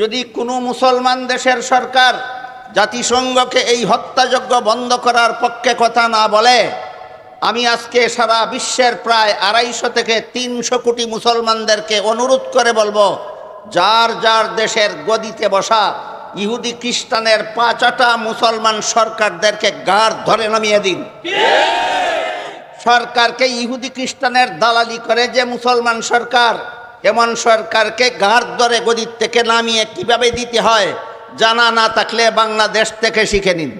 যদি কোনো মুসলমান দেশের সরকার জাতিসংঘকে এই হত্যাযজ্ঞ বন্ধ করার পক্ষে কথা না বলে, আমি আজকে সারা বিশ্বের প্রায় আড়াইশো থেকে তিনশো কোটি মুসলমানদেরকে অনুরোধ করে বলব, যার যার দেশের গদিতে বসা ইহুদি খ্রিস্টানের পাঁচাটা মুসলমান সরকারদেরকে গার ধরে নামিয়ে দিন। সরকারকে ইহুদি খ্রিস্টানের দালালি করে যে মুসলমান সরকার এমন সরকারকে ঘাড় ধরে গদির থেকে নামিয়ে কীভাবে দিতে হয়, জানা না থাকলে বাংলাদেশ থেকে শিখে নিন।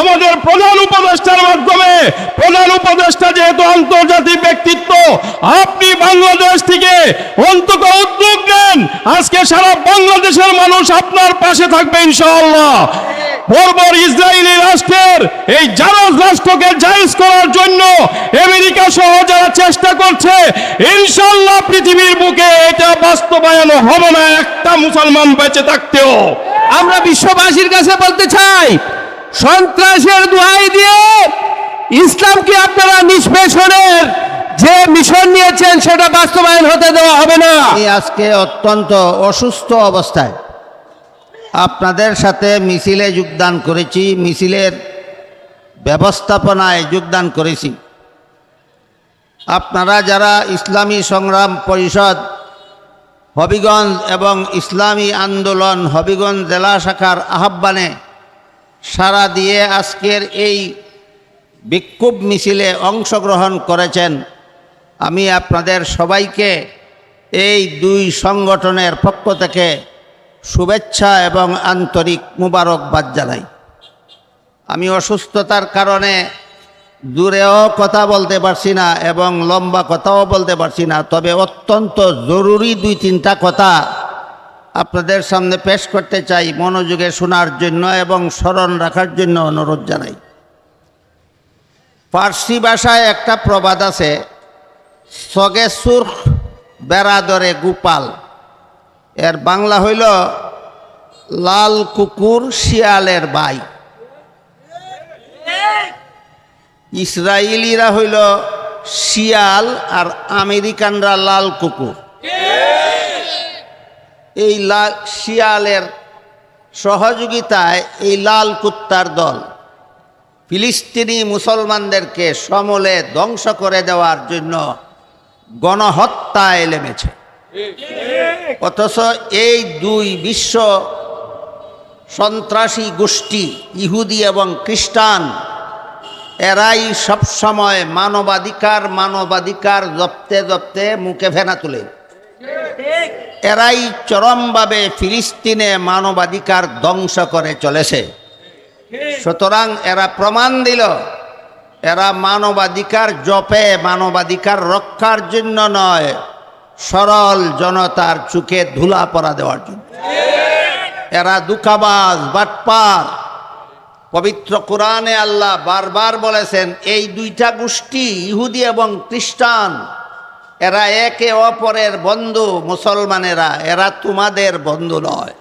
আমাদের প্রধান উপদেষ্টার মাধ্যমে, প্রধান উপদেষ্টা যেহেতু আন্তর্জাতিক ব্যক্তিত্ব, আপনি বাংলাদেশ থেকে অন্তত উদ্যোগ নেন। আজকে সারা বাংলাদেশের মানুষ আপনার পাশে থাকবে, ইনশাআল্লাহ। বর্বর ইসরায়েলি রাষ্ট্রের এই জারাজ রাষ্ট্রকে জায়েজ করার জন্য আমেরিকা সহ চেষ্টা করছে। ইনশাআল্লাহ পৃথিবীর বুকে এটা বাস্তবায়ন হবে না একটা মুসলমান বেঁচে থাকতেও। আমরা বিশ্ববাসীর কাছে বলতে চাই সন্ত্রাসের দোহাই দিয়ে ইসলামকে আপনারা নিষ্পেষণের যে মিশন নিয়েছেন সেটা বাস্তবায়ন হতে দেওয়া হবে না। আমি আজকে অত্যন্ত অসুস্থ অবস্থায় আপনাদের সাথে মিছিলে যোগদান করেছি মিছিলের ব্যবস্থাপনায় যোগদান করেছি। আপনারা যারা ইসলামী সংগ্রাম পরিষদ, হবিগঞ্জ এবং ইসলামী আন্দোলন হবিগঞ্জ জেলা শাখার আহ্বানে সারা দিয়ে আজকের এই বিক্ষোভ মিছিলে অংশগ্রহণ করেছেন, আমি আপনাদের সবাইকে এই দুই সংগঠনের পক্ষ থেকে শুভেচ্ছা এবং আন্তরিক মুবারকবাদ জানাই। আমি অসুস্থতার কারণে দূরেও কথা বলতে পারছি না এবং লম্বা কথাও বলতে পারছি না, তবে অত্যন্ত জরুরি দুই তিনটা কথা আপনাদের সামনে পেশ করতে চাই মনোযোগে শোনার জন্য এবং স্মরণ রাখার জন্য অনুরোধ জানাই। ফার্সি ভাষায় একটা প্রবাদ আছে সগেসুর বেড়াদরে গোপাল। এর বাংলা হইল, লাল কুকুর শিয়ালের বাই। ইসরায়েলিরা হইল শিয়াল আর আমেরিকানরা লাল কুকুর। এই লাল শিয়ালের সহযোগিতায় এই লাল কুত্তার দল ফিলিস্তিনি মুসলমানদেরকে সমলে ধ্বংস করে দেওয়ার জন্য গণহত্যায় লেমেছে অথচ এই দুই বিশ্ব সন্ত্রাসী গোষ্ঠী, ইহুদি এবং খ্রিস্টান এরাই সবসময় মানবাধিকার মানবাধিকার জপতে জপতে মুখে ফেনা তুলে। এরাই চরমভাবে ফিলিস্তিনে মানবাধিকার ধ্বংস করে চলেছে। সুতরাং এরা প্রমাণ দিল, এরা মানবাধিকার জপে, মানবাধিকার রক্ষার জন্য নয়, সরল জনতার চুকে ধুলা পরা দেওয়ার জন্য। এরা দুকাবাজ বাটপার পবিত্র কোরআনে আল্লাহ বারবার বলেছেন, এই দুইটা গোষ্ঠী ইহুদি এবং খ্রিস্টান, এরা একে অপরের বন্ধু মুসলমানেরা, এরা তোমাদের বন্ধু নয়।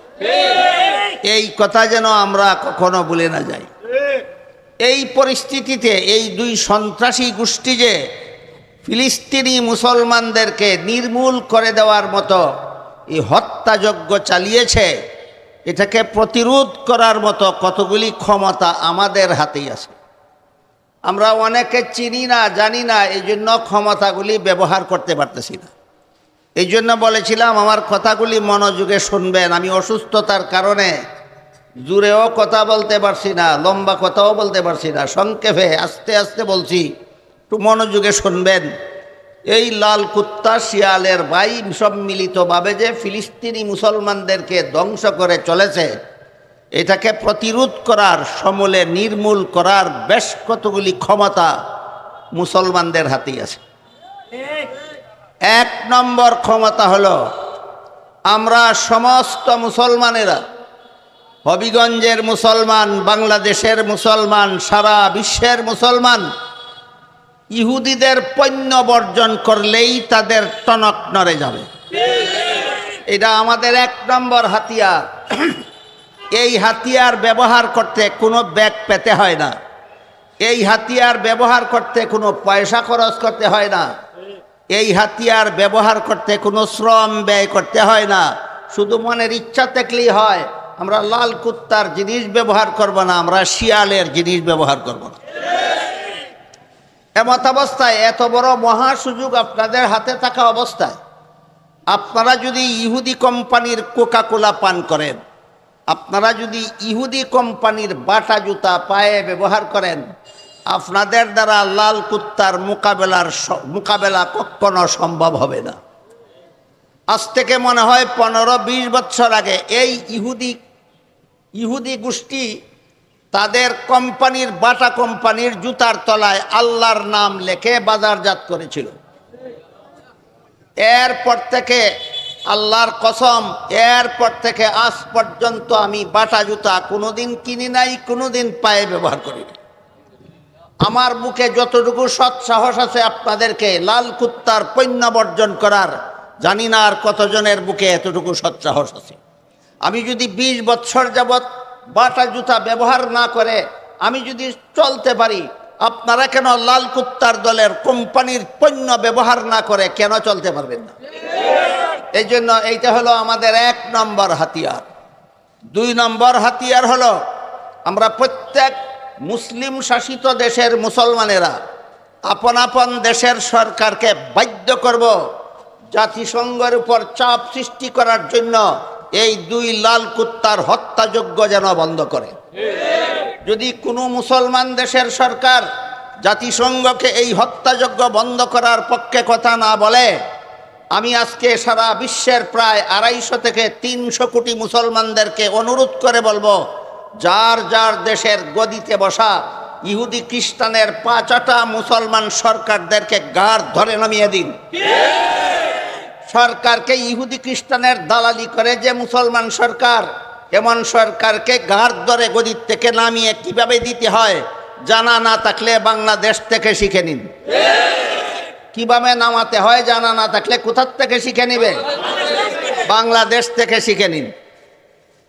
এই কথা যেন আমরা কখনো ভুলে না যাই। এই পরিস্থিতিতে এই দুই সন্ত্রাসী গোষ্ঠী যে ফিলিস্তিনি মুসলমানদেরকে নির্মূল করে দেওয়ার মতো এই হত্যাযজ্ঞ চালিয়েছে এটাকে প্রতিরোধ করার মতো কতগুলি ক্ষমতা আমাদের হাতেই আছে। আমরা অনেকে চিনি না, জানি না এই জন্য ক্ষমতাগুলি ব্যবহার করতে পারতেছি না। এই জন্য বলেছিলাম, আমার কথাগুলি মনোযোগে শুনবেন, আমি অসুস্থতার কারণে জুড়েও কথা বলতে পারছি না, লম্বা কথাও বলতে পারছি না, সংক্ষেপে আস্তে আস্তে বলছি, একটু মনোযোগে শুনবেন। এই লাল কুত্তা, শিয়ালের ভাই সম্মিলিতভাবে যে ফিলিস্তিনি মুসলমানদেরকে ধ্বংস করে চলেছে, এটাকে প্রতিরোধ করার, সমলে নির্মূল করার বেশ কতগুলি ক্ষমতা মুসলমানদের হাতেই আছে। এক নম্বর ক্ষমতা হলো, আমরা সমস্ত মুসলমানেরা, হবিগঞ্জের মুসলমান, বাংলাদেশের মুসলমান, সারা বিশ্বের মুসলমান ইহুদিদের পণ্য বর্জন করলেই তাদের টনক নড়ে যাবে। এটা আমাদের এক নম্বর হাতিয়ার। এই হাতিয়ার ব্যবহার করতে কোনো ব্যাগ পেতে হয় না। এই হাতিয়ার ব্যবহার করতে কোনো পয়সা খরচ করতে হয় না। এই হাতিয়ার ব্যবহার করতে কোনো শ্রম ব্যয় করতে হয় না। শুধু মনের ইচ্ছা থাকলেই হয়। আমরা লাল কুত্তার জিনিস ব্যবহার করব না, আমরা শিয়ালের জিনিস ব্যবহার করব না। এমত অবস্থায় এত বড় মহা সুযোগ আপনাদের হাতে থাকা অবস্থায় আপনারা যদি ইহুদি কোম্পানির কোকা কোলা পান করেন, আপনারা যদি ইহুদি কোম্পানির বাটা জুতা পায়ে ব্যবহার করেন, আপনাদের দ্বারা লাল কুত্তার মোকাবেলার মোকাবেলা কখনো সম্ভব হবে না। আজ থেকে মনে হয় পনেরো বিশ বছর আগে এই ইহুদি ইহুদি গোষ্ঠী তাদের কোম্পানির বাটা কোম্পানির জুতার তলায় আল্লাহর নাম লেখে বাজারজাত করেছিল। এরপর থেকে আল্লাহর কসম, এরপর থেকে আজ পর্যন্ত আমি বাটা জুতা কোনোদিন কিনি নাই, কোনোদিন পায়ে ব্যবহার করিনি। আমার বুকে যতটুকু সৎ সাহস আছে আপনাদেরকে লাল কুত্তার পণ্য বর্জন করার, জানি না আর কতজনের বুকে এতটুকু সৎ সাহস আছে। আমি যদি বিশ বছর যাবৎ বাটা জুতা ব্যবহার না করে আমি যদি চলতে পারি, আপনারা কেন লাল কুত্তার দলের কোম্পানির পণ্য ব্যবহার না করে কেন চলতে পারবেন না? এই জন্য এইটা হলো আমাদের এক নম্বর হাতিয়ার। দুই নম্বর হাতিয়ার হলো আমরা প্রত্যেক মুসলিম শাসিত দেশের মুসলমানেরা আপন আপন দেশের সরকারকে বাধ্য করব জাতিসংঘের উপর চাপ সৃষ্টি করার জন্য এই দুই লাল কুত্তার হত্যাযোগ্য যেন বন্ধ করে। যদি কোনো মুসলমান দেশের সরকার জাতিসংঘকে এই হত্যাযজ্ঞ বন্ধ করার পক্ষে কথা না বলে, আমি আজকে সারা বিশ্বের প্রায় আড়াইশো থেকে তিনশো কোটি মুসলমানদেরকে অনুরোধ করে বলব, যার যার দেশের গদিতে বসা ইহুদি খ্রিস্টানের পাঁচাটা মুসলমান সরকারদেরকে গাঢ় ধরে নামিয়ে দিন। সরকারকে ইহুদি খ্রিস্টানের দালালি করে যে মুসলমান সরকার, এমন সরকারকে ঘাড় ধরে গদির থেকে নামিয়ে কীভাবে দিতে হয় জানা না থাকলে বাংলাদেশ থেকে শিখে নিন। কীভাবে নামাতে হয় জানা না থাকলে কোথার থেকে শিখে নিবে? বাংলাদেশ থেকে শিখে নিন।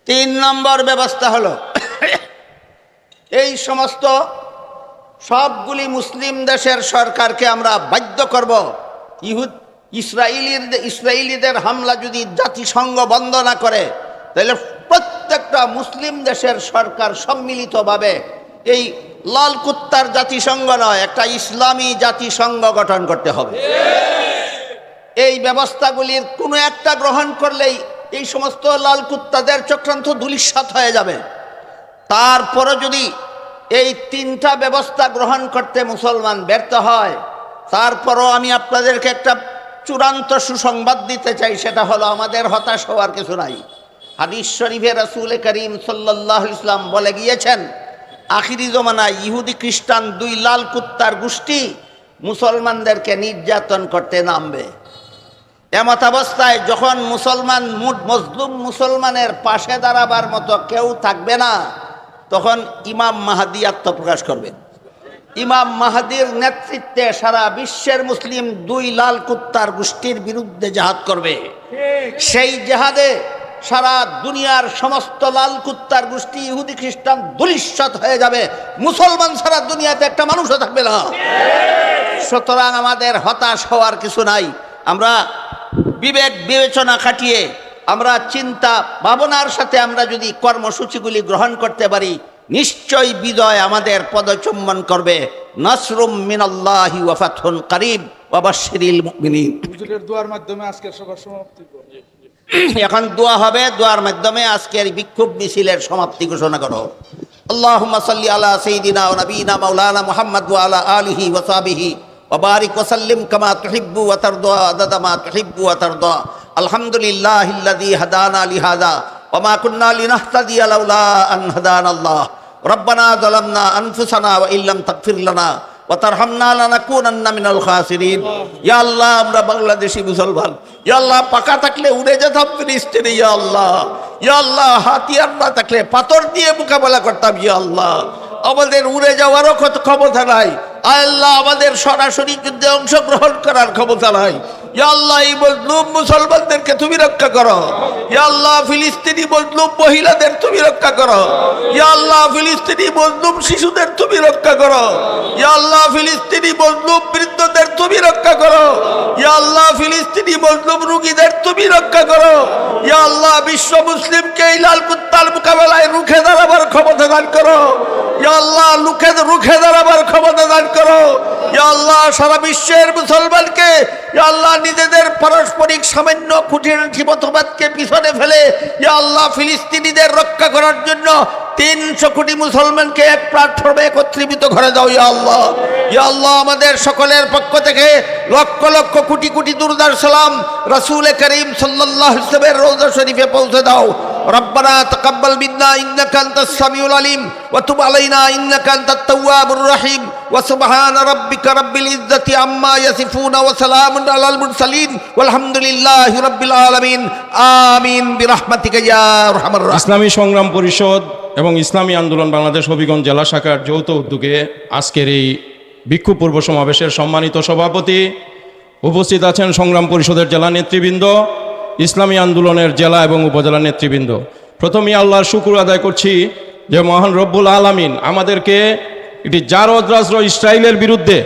তিন নম্বর ব্যবস্থা হলো, এই সমস্ত সবগুলি মুসলিম দেশের সরকারকে আমরা বাধ্য করব। ইহুদ ইসরায়েলির ইসরায়েলিদের হামলা যদি জাতিসংঘ বন্ধ না করে, তাহলে প্রত্যেকটা মুসলিম দেশের সরকার সম্মিলিতভাবে এই লাল কুত্তার জাতিসংঘ নয়, একটা ইসলামী জাতিসংঘ গঠন করতে হবে। এই ব্যবস্থাগুলির কোনো একটা গ্রহণ করলেই এই সমস্ত লাল কুত্তাদের চক্রান্ত দুলিশ্বাত হয়ে যাবে। তারপরে যদি এই তিনটা ব্যবস্থা গ্রহণ করতে মুসলমান ব্যর্থ হয়, তারপরও আমি আপনাদেরকে একটা চূড়ান্ত সুসংবাদ দিতে চাই, সেটা হলো আমাদের হতাশ হওয়ার কিছু নাই। হাদিস শরীফে রাসূল করিম সাল্লাহ ইসলাম বলে গিয়েছেন, আখিরি জমানায় ইহুদি খ্রিস্টান দুই লাল কুত্তার গোষ্ঠী মুসলমানদেরকে নির্যাতন করতে নামবে। এমত অবস্থায় যখন মুসলমান মুড- মজলুম মুসলমানের পাশে দাঁড়াবার মতো কেউ থাকবে না, তখন ইমাম মাহাদি আত্মপ্রকাশ করবেন। ইমাম মাহাদির নেতৃত্বে সারা বিশ্বের মুসলিম দুই লাল কুত্তার গোষ্ঠীর বিরুদ্ধে জাহাদ করবে। সেই জেহাদে সারা দুনিয়ার সমস্ত লাল কুত্তার গোষ্ঠী ইহুদি খ্রিস্টান দুলিশ্বাত হয়ে যাবে। মুসলমান সারা দুনিয়াতে একটা মানুষও থাকবে না। সুতরাং আমাদের হতাশ হওয়ার কিছু নাই। আমরা বিবেক বিবেচনা খাটিয়ে আমরা চিন্তা ভাবনার সাথে আমরা যদি কর্মসূচিগুলি গ্রহণ করতে পারি নিশ্চয় বিজয় আমাদের পদচুম্বন করবে। নসরুম মিনাল্লাহি ওয়াফাতহুন করিব ওয়াবাশশিরিল মুমিনিন। হুজুরের দোয়ার মাধ্যমে আজকের সভা সমাপ্তি করব। এখন দোয়া হবে দোয়ার মাধ্যমে আজকের বিক্ষোভ মিছিলের সমাপ্তি ঘোষণা করো। আল্লাহুম্মা সাল্লি আলা সাইয়্যিদিনা ওয়া নাবিয়িনা মাওলানা মুহাম্মদ ওয়া আলা আলিহি ওয়া সাহবিহি ওয়া বারিক ওয়া সাল্লিম কামা তুহিব্বু ওয়া তারদা আদাদা মা তুহিব্বু ওয়া তারদা আলহামদুলিল্লাহিল্লাযী হাদানা লিহাযা ওয়া মা কুন্না লিনাহতাদিয়া লাউলা আন হাদানা আল্লাহ ربنا ظلمنا أنفسنا وإن لم تغفر لنا وترحمنا لنكونن من الخاسرين ইয়া আল্লাহ আমরা বাংলাদেশি মুসলমান ইয়া আল্লাহ পাকা থাকলে উড়ে যেতাম ফিলিস্তিনে ইয়া আল্লাহ ইয়া আল্লাহ হাতিয়ার না থাকলে পাথর দিয়ে মোকাবেলা করতাম ইয়া আল্লাহ আমাদের উড়ে যাওয়ারও কত ক্ষমতা নাই আল্লাহ আমাদের সরাসরি যুদ্ধে অংশগ্রহণ করার ক্ষমতা নাই ইয়া মুসলমানদেরকে তুমি রক্ষা করো। ইয়াল্লা ফিলিস্তিনি মহিলাদের রক্ষা করো। ফিলিস্তিনি শিশুদের তুমি রক্ষা করো। আল্লাহ, ফিলিস্তিনি মজলুম বৃদ্ধদের তুমি রক্ষা করো ইয়া ফিলিস্তিনি মজলুম রুগীদের তুমি রক্ষা করো। ইয়া আল্লাহ, বিশ্ব মুসলিমকে এই লাল কুত্তার মোকাবেলায় রুখে দাঁড়াবার ক্ষমতা দান করো। ইয়া আল্লাহ লুখে রুখে দাঁড়াবার ক্ষমতা দান করো। ইয়া আল্লাহ, সারা বিশ্বের মুসলমানকে, ইয়া আল্লাহ, নিজেদের পারস্পরিক সামান্য খুঁটিনাটি মতবাদকে পিছনে ফেলে, ইয়া আল্লাহ, ফিলিস্তিনিদের রক্ষা করার জন্য তিনশো কোটি মুসলমানকে এক প্ল্যাটফর্মে একত্রিত করে দাও, ইয়া আল্লাহ। আল্লাহ আমাদের সকলের পক্ষ থেকে লক্ষ লক্ষ কোটি কোটি দুরদার সালাম রাসূল করিম সাল্লাল্লাহু আলাইহি ওয়াসাল্লামের রওজা শরীফে পৌঁছে দাও ربنا تقبل منا انك انت السميع العليم وتب علينا انك انت التواب الرحيم وسبحان ربك رب العزه عما يصفون وسلام على المرسلين والحمد لله رب العالمين امين برحمتك يا ارحم الراحمين ইসলামী সংগ্রাম পরিষদ এবং ইসলামী আন্দোলন বাংলাদেশ হবিগঞ্জ জেলা শাখার যৌথ উদ্যোগে আজকের এই বিক্ষোভ পূর্ব সমাবেশের সম্মানিত সভাপতি উপস্থিত আছেন সংগ্রাম পরিষদের জেলা নেতৃবৃন্দ, ইসলামী আন্দোলনের জেলা এবং উপজেলা নেতৃবৃন্দ। প্রথমেই আল্লাহর শুকুর আদায় করছি যে মহান রব্বুল আলামিন আমাদেরকে এটি জারদ রাষ্ট্র ইসরায়েলের বিরুদ্ধে,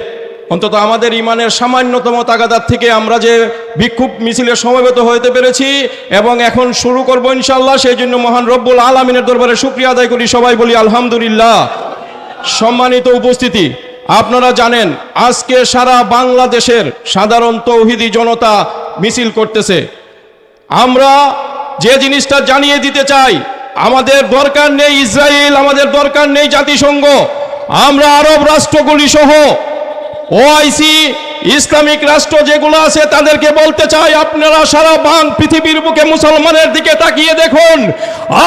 অন্তত আমাদের ইমানের সামান্যতম তাগাদার থেকে আমরা যে বিক্ষোভ মিছিলে সমবেত হতে পেরেছি এবং এখন শুরু করব ইনশাল্লাহ সেই জন্য মহান রব্বুল আলমিনের দরবারে শুক্রিয়া আদায় করি, সবাই বলি আলহামদুলিল্লাহ। সম্মানিত উপস্থিতি আপনারা জানেন, আজকে সারা বাংলাদেশের সাধারণ তৌহিদি জনতা মিছিল করতেছে। আমরা যে জিনিসটা জানিয়ে দিতে চাই, আমাদের দরকার নেই ইসরায়েল, আমাদের দরকার নেই জাতিসংঘ, আমরা আরব রাষ্ট্রগুলি সহ ওআইসি ইসলামিক রাষ্ট্র যেগুলো আছে, তাদেরকে বলতে চাই, আপনারা সারা বাং পৃথিবীর বুকে মুসলমানের দিকে তাকিয়ে দেখুন,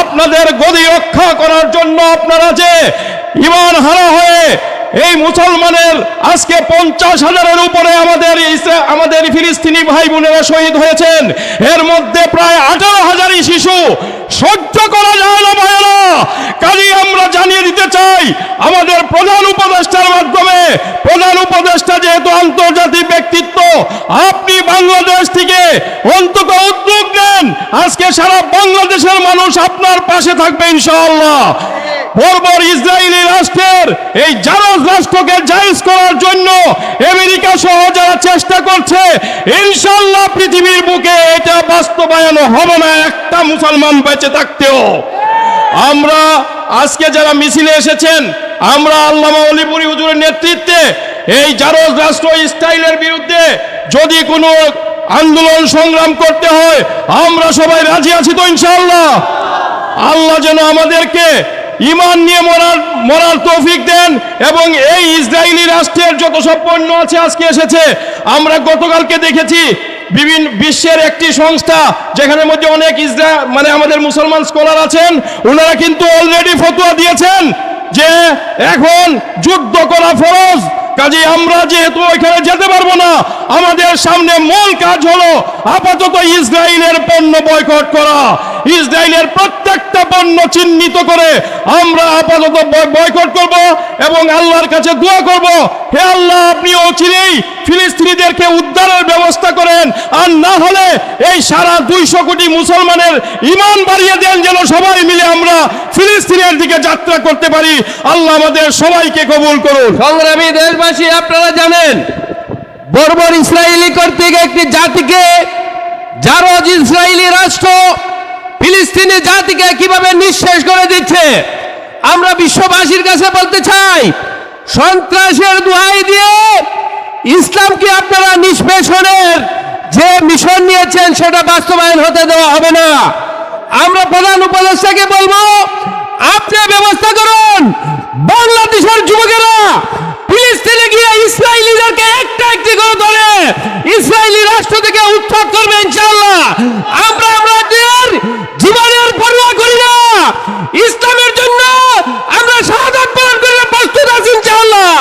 আপনাদের গদি রক্ষা করার জন্য আপনারা যে ইমান হারা হয়ে এই মুসলমানের আজকে পঞ্চাশ হাজারের উপরে আমাদের আমাদের ফিলিস্তিনি ভাই বোনেরা শহীদ হয়েছেন। এর মধ্যে প্রায় আঠারো হাজারই শিশু সহ্য করা যায় না ভাইয়েরা। কাজে আমরা জানিয়ে দিতে চাই, আমাদের প্রধান উপদেষ্টার মাধ্যমে, প্রধান উপদেষ্টা যেহেতু আন্তর্জাতিক ব্যক্তিত্ব, আপনি বাংলাদেশ থেকে অন্তত উদ্যোগ নেন। আজকে সারা বাংলাদেশের মানুষ আপনার পাশে থাকবে ইনশাআল্লাহ। বর্বর ইসরায়েলি রাষ্ট্রের এই জারজ রাষ্ট্রকে জায়েজ করার জন্য আমেরিকা সহ যারা চেষ্টা করছে ইনশাল্লাহ পৃথিবীর বুকে এটা বাস্তবায়ন হবে না, একটা মুসলমান বেঁচে থাকতেও। আমরা আজকে যারা মিছিলে এসেছেন, আমরা আল্লামা অলিপুরি হুজুরের নেতৃত্বে এই জারজ রাষ্ট্র স্টাইলের বিরুদ্ধে যদি কোনো আন্দোলন সংগ্রাম করতে হয়, আমরা সবাই রাজি আছি তো ইনশাল্লাহ আল্লাহ যেন আমাদেরকে ইমান নিয়ে মরার মরার তৌফিক দেন এবং এই ইসরায়েলি রাষ্ট্রের যত সব পণ্য আছে আজকে এসেছে, আমরা গতকালকে দেখেছি বিভিন্ন বিশ্বের একটি সংস্থা যেখানে মধ্যে অনেক ইসরা মানে আমাদের মুসলমান স্কলার আছেন ওনারা কিন্তু অলরেডি ফতুয়া দিয়েছেন যে এখন যুদ্ধ করা ফরজ। কাজে আমরা যেহেতু ওইখানে যেতে পারব না, আমাদের সামনে মূল কাজ হলো আপাতত ইসরায়েলের পণ্য বয়কট করা। ইসরায়েলের প্রত্যেকটা পণ্য চিহ্নিত করে আমরা আপাতত বয়- বয়কট করব এবং আল্লাহর কাছে দোয়া করব, হে আল্লাহ, আপনি অচিরেই ফিলিস্তিনিদেরকে উদ্ধারের ব্যবস্থা করেন। আর না হলে এই সারা দুইশো কোটি মুসলমানের ইমান বাড়িয়ে দেন যেন সবাই মিলে আমরা ফিলিস্তিনের দিকে যাত্রা করতে পারি। আল্লাহ আমাদের সবাইকে কবুল করুন। সংগ্রামী দেশবাসী, আপনারা জানেন, বর্বর ইসরায়েলি কর্তৃক একটি জাতিকে জারজ ইসরায়েলি রাষ্ট্র ফিলিস্তিনি জাতিকে কীভাবে নিঃশেষ করে দিচ্ছে? আমরা বিশ্ববাসীর কাছে বলতে চাই, সন্ত্রাসের দোহাই দিয়ে ইসলামকে আপনারা নিষ্পেষণের যে মিশন নিয়েছেন, সেটা বাস্তবায়ন হতে দেওয়া হবে না। আমরা প্রধান উপদেষ্টাকে বলব, আপনি ব্যবস্থা করুন। বাংলাদেশের যুবকেরা ফিলিস্তিনে গিয়ে ইসরায়েলিদেরকে একটা একটি করে ধরে ইসরায়েলি রাষ্ট্র থেকে উৎপাদ করবে ইনশাআল্লাহ। আমরা আমরা আমাদের জীবনের পরোয়া করি না। ইসলামের জন্য আমরা শাহাদাত পালন করলে প্রস্তুত আছি ইনশাআল্লাহ।